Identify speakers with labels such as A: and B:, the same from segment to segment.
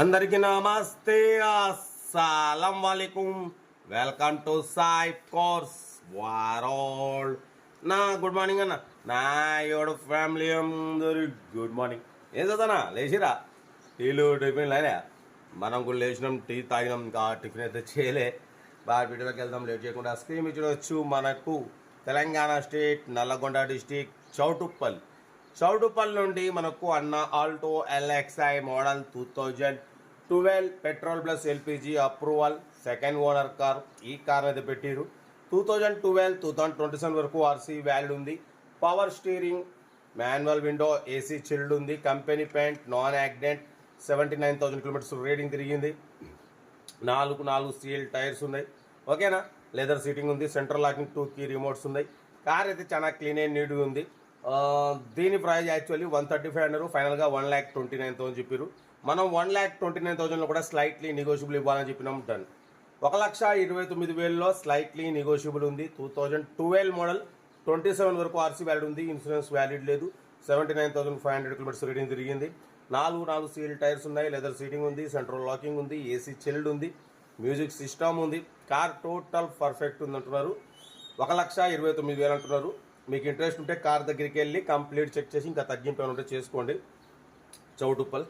A: అందరికీ నమస్తే అస్సలం వాలేకుమ్ welcome to Sai cars world. నా గుడ్ మార్నింగ్ అన్న. నా ఎవడు ఫ్యామిలీ అందరి గుడ్ మార్నింగ్. ఏం చదువునా లేచిరా? టీలు టిఫిన్ లేనా మనం కూడా లేచినాం టీ తాగినాం ఇంకా టిఫిన్ అయితే చేయలే. బాగా వీడియోకి వెళ్దాం లేట్ చేయకుండా స్క్రీన్ ఇచ్చి మనకు తెలంగాణ స్టేట్ నల్లగొండ డిస్టిక్ చౌటుప్పల్. చౌటుపల్ నుండి మనకు అన్న Alto LXI model two thousand twelve petrol plus LPG approval. Second owner car ఈ కార్ అయితే పెట్టిరు. Two thousand twelve two thousand twenty seven వరకు ఆర్సీ వ్యాలిడ్ ఉంది. Power steering manual window AC chilled ఉంది. Company paint non accident seventy nine thousand kilometres reading తిరిగింది. నాలుగు నాలుగు steel tyres ఉన్నాయి. ఓకేనా లెదర్ సీటింగ్ ఉంది. Central locking two key remotes ఉన్నాయి. కార్ అయితే చాలా క్లీన్ అండ్ నీట్గా ఉంది. దీని price actually one thirty five అన్నారు. ఫైనల్గా one lakh twenty nine thousand చెప్పారు మనం వన్ ల్యాక్ ట్వంటీ నైన్ థౌసండ్లో కూడా స్లైట్లీ నెగోషియబుల్ ఇవ్వాలని చెప్పినాం డన్ ఒక లక్ష ఇరవై తొమ్మిది వేలలో స్లైట్లీ నెగోషియబుల్ ఉంది. Two thousand twelve model twenty seven వరకు ఆర్సీ వ్యాలిడ్ ఉంది. ఇన్సూరెన్స్ వ్యాలిడ్ లేదు. Seventy nine thousand five hundred kilometres reading తిరిగింది. నాలుగు నాలుగు సీల్ టైర్స్ ఉన్నాయి. లెదర్ సీటింగ్ ఉంది. సెంట్రల్ లాకింగ్ ఉంది. ఏసీ చిల్డ్ ఉంది. మ్యూజిక్ సిస్టమ్ ఉంది. కార్ టోటల్ పర్ఫెక్ట్ ఉంది అంటున్నారు ఒక లక్ష ఇరవై తొమ్మిది వేలు అంటున్నారు. మీకు ఇంట్రెస్ట్ ఉంటే కార్ దగ్గరికి వెళ్ళి కంప్లీట్ చెక్ చేసి ఇంకా తగ్గింపు ఏమైనా ఉంటే చేసుకోండి. చౌటుప్పల్.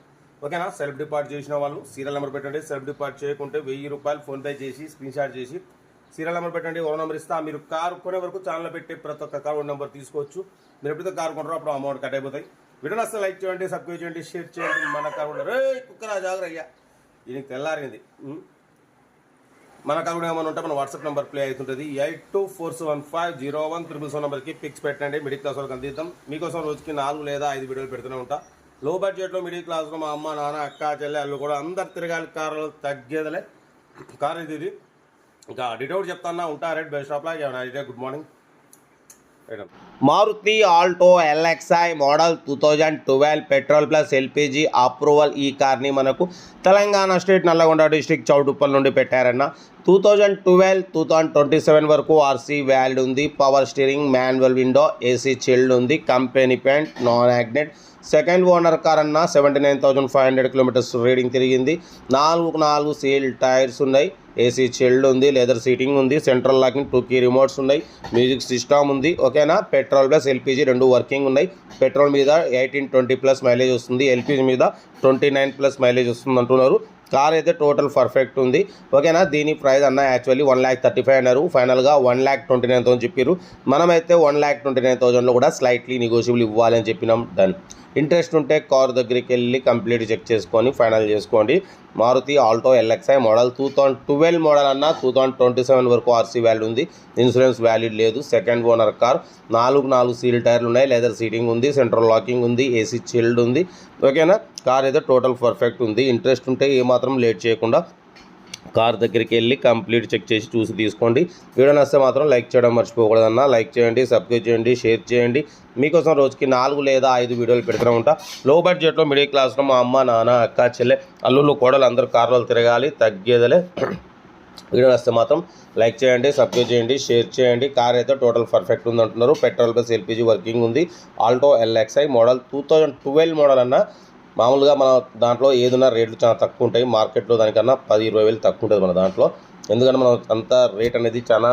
A: ఓకేనా? సెల్ఫ్ డిపార్ట్ చేసిన వాళ్ళు సీరియల్ నెంబర్ పెట్టండి. సెల్ఫ్ డిపార్ట్ చేయకుంటే వెయ్యి రూపాయలు ఫోన్పే చేసి స్క్రీన్ షాట్ చేసి సీరియల్ నెంబర్ పెట్టండి. ఓ నెంబర్ ఇస్తా? మీరు కారు కొనే వరకు ఛానల్ పెట్టే ప్రతి ఒక్క కారు నెంబర్ తీసుకోవచ్చు. మీరు ఎప్పుడైతే కారు కొంటారో అప్పుడు అమౌంట్ కట్ అయిపోతాయి. వీడియో నస్తే లైక్ చేయండి సబ్స్క్రైబ్ చేయండి షేర్ చేయండి. మన కారు రే కుక్కరా జాగ్రత్త అయ్యా. ఇది తెల్లారింది. మన కాకుండా ఏమైనా ఉంటే మన వాట్సాప్ నెంబర్ ప్లే అవుతుంటుంది. Eight two four seven five zero one triple seven నెంబర్కి పిక్స్ పెట్టండి. మిడిల్ క్లాస్ వాళ్ళకి అందిద్దాం. మీకోసం రోజుకి నాలుగు లేదా ఐదు వీడియోలు పెడుతూనే ఉంటా. లో బడ్జెట్లో మిడిల్ క్లాస్లో మా అమ్మ నాన్న అక్క చెల్లె వాళ్ళు కూడా అందరు తిరగాలి. కారులు తగ్గేదలే. కారు ఇది ఇంకా డిటౌట్ చెప్తాన్నా. ఉంటా రెడ్ బెస్ట్ షాప్లో. Good morning. Maruti Alto LXI model two thousand twelve petrol plus LPG approval ఈ కార్ని మనకు తెలంగాణ స్టేట్ నల్లగొండ డిస్టిక్ చౌటుప్పల్ నుండి పెట్టారన్న. Two thousand twelve two thousand twenty seven వరకు ఆర్సీ వ్యాల్డ్ ఉంది. Power steering manual window AC chilled ఉంది. Company paint non accident. Second owner car అన్న seventy nine thousand five hundred kilometres reading తిరిగింది. నాలుగు నాలుగు steel tyres ఉన్నాయి. AC child ఉంది leather seating ఉంది central locking two key remotes ఉన్నాయి music system ఉంది ఓకేనా? పెట్రోల్ ప్లస్ ఎల్పిజి రెండు వర్కింగ్ ఉన్నాయి. పెట్రోల్ మీద ఎయిటీన్ ట్వంటీ ప్లస్ మైలేజ్ వస్తుంది ఎల్పిజి మీద ట్వంటీ నైన్ ప్లస్ మైలేజ్ వస్తుంది అంటున్నారు. కార్ అయితే టోటల్ పర్ఫెక్ట్ ఉంది ఓకేనా? దీని ప్రైస్ అన్న actually one lakh thirty five అన్నారు. ఫైనల్గా one lakh twenty nine thousand చెప్పారు మనమైతే వన్ ల్యాక్ ట్వంటీ నైన్ థౌసండ్లో కూడా స్లైట్లీ నెగోషియబుల్ ఇవ్వాలని చెప్పినాం డన్ ఇంట్రెస్ట్ ఉంటే కార్ దగ్గరికి వెళ్ళి కంప్లీట్ చెక్ చేసుకొని ఫైనల్ చేసుకోండి. Maruti Alto LXI model two thousand twelve model అన్న టూ థౌసండ్ ట్వంటీ సెవెన్ వరకు ఆర్సీ వ్యాల్యూ ఉంది. ఇన్సూరెన్స్ వ్యాలిడ్ లేదు. సెకండ్ ఓనర్ కార్ నాలుగు నాలుగు సీల్ టైర్లు ఉన్నాయి. లెదర్ సీటింగ్ ఉంది. సెంట్రల్ లాకింగ్ ఉంది. ఏసీ చిల్డ్ ఉంది. ఓకేనా కార్ అయితే టోటల్ పర్ఫెక్ట్ ఉంది. ఇంట్రెస్ట్ ఉంటే ఏమాత్రం లేట్ చేయకుండా కార్ దగ్గరికి వెళ్ళి కంప్లీట్ చెక్ చేసి చూసి తీసుకోండి. వీడియో నచ్చితే మాత్రం లైక్ చేయడం మర్చిపోకూడదన్న. లైక్ చేయండి సబ్స్క్రైబ్ చేయండి షేర్ చేయండి. మీకోసం రోజుకి నాలుగు లేదా ఐదు వీడియోలు పెడుతూనే ఉంటా. లో బడ్జెట్లో మిడిల్ క్లాస్లో మా అమ్మ నాన్న అక్క చెల్లె అల్లుళ్ళు కోడలు అందరూ కార్లో తిరగాలి తగ్గేదలే. వీడియో నచ్చితే మాత్రం లైక్ చేయండి సబ్స్క్రైబ్ చేయండి షేర్ చేయండి. కార్ అయితే టోటల్ పర్ఫెక్ట్ ఉంది అంటున్నారు పెట్రోల్ బస్ ఎల్పిజి వర్కింగ్ ఉంది. Alto LXI model. Two thousand twelve model అన్న. మామూలుగా మన దాంట్లో ఏదైనా రేట్లు చాలా తక్కువ ఉంటాయి. మార్కెట్లో దానికన్నా పది ఇరవై వేలు తక్కువ ఉంటుంది మన దాంట్లో. ఎందుకంటే మనం అంత రేట్ అనేది చాలా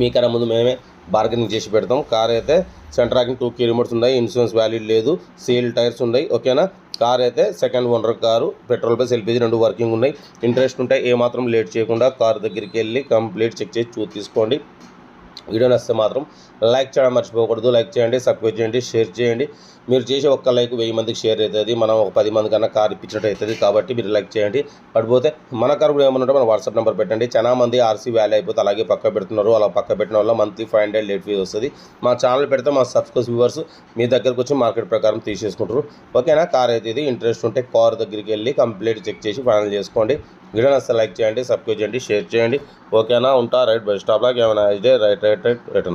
A: మీకన్నా ముందు మేమే బార్గెనింగ్ చేసి పెడతాం. కార్ అయితే center locking two key remotes ఉన్నాయి. ఇన్సూరెన్స్ వ్యాలిడ్ లేదు. సేల్ టైర్స్ ఉన్నాయి. ఓకేనా కార్ అయితే second owner car petrol plus LPG రెండు వర్కింగ్ ఉన్నాయి. ఇంట్రెస్ట్ ఉంటే ఏమాత్రం లేట్ చేయకుండా కార్ దగ్గరికి వెళ్ళి కంప్లీట్ చెక్ చేసి చూ తీసుకోండి. వీడియో నచ్చితే మాత్రం లైక్ చేయడం మర్చిపోకూడదు. లైక్ చేయండి సబ్స్క్రైబ్ చేయండి షేర్ చేయండి. మీరు చేసే ఒక్క లైక్ వెయ్యి మందికి షేర్ అవుతుంది. మనం ఒక పది మంది కన్నా కార్ ఇప్పించినట్టు అవుతుంది. కాబట్టి మీరు లైక్ చేయండి. పడిపోతే మన కార్ కూడా ఏమన్నా ఉంటే మన వాట్సాప్ నెంబర్ పెట్టండి. చాలా మంది ఆర్సీ వ్యాలీ అయిపోతే అలాగే పక్క పెడుతున్నారు. అలా పక్క పెట్టిన వల్ల monthly five hundred late fees వస్తుంది. మా ఛానల్ పెడితే మా సబ్స్క్రైబ్ వ్యూవర్స్ మీ దగ్గరకు వచ్చి మార్కెట్ ప్రకారం తీసేసుకుంటారు. ఓకేనా? కార్ అయితే ఇది. ఇంట్రెస్ట్ ఉంటే కార్ దగ్గరికి వెళ్ళి కంప్లీట్ చెక్ చేసి ఫైనల్ చేసుకోండి. వీడియో నచ్చితే లైక్ చేయండి సబ్స్క్రైబ్ చేయండి షేర్ చేయండి. ఓకేనా? ఉంటా రైట్ బెస్ట్ స్టాప్ లాగా ఏమైనా రైట్ రైట్ రైట్ రైట్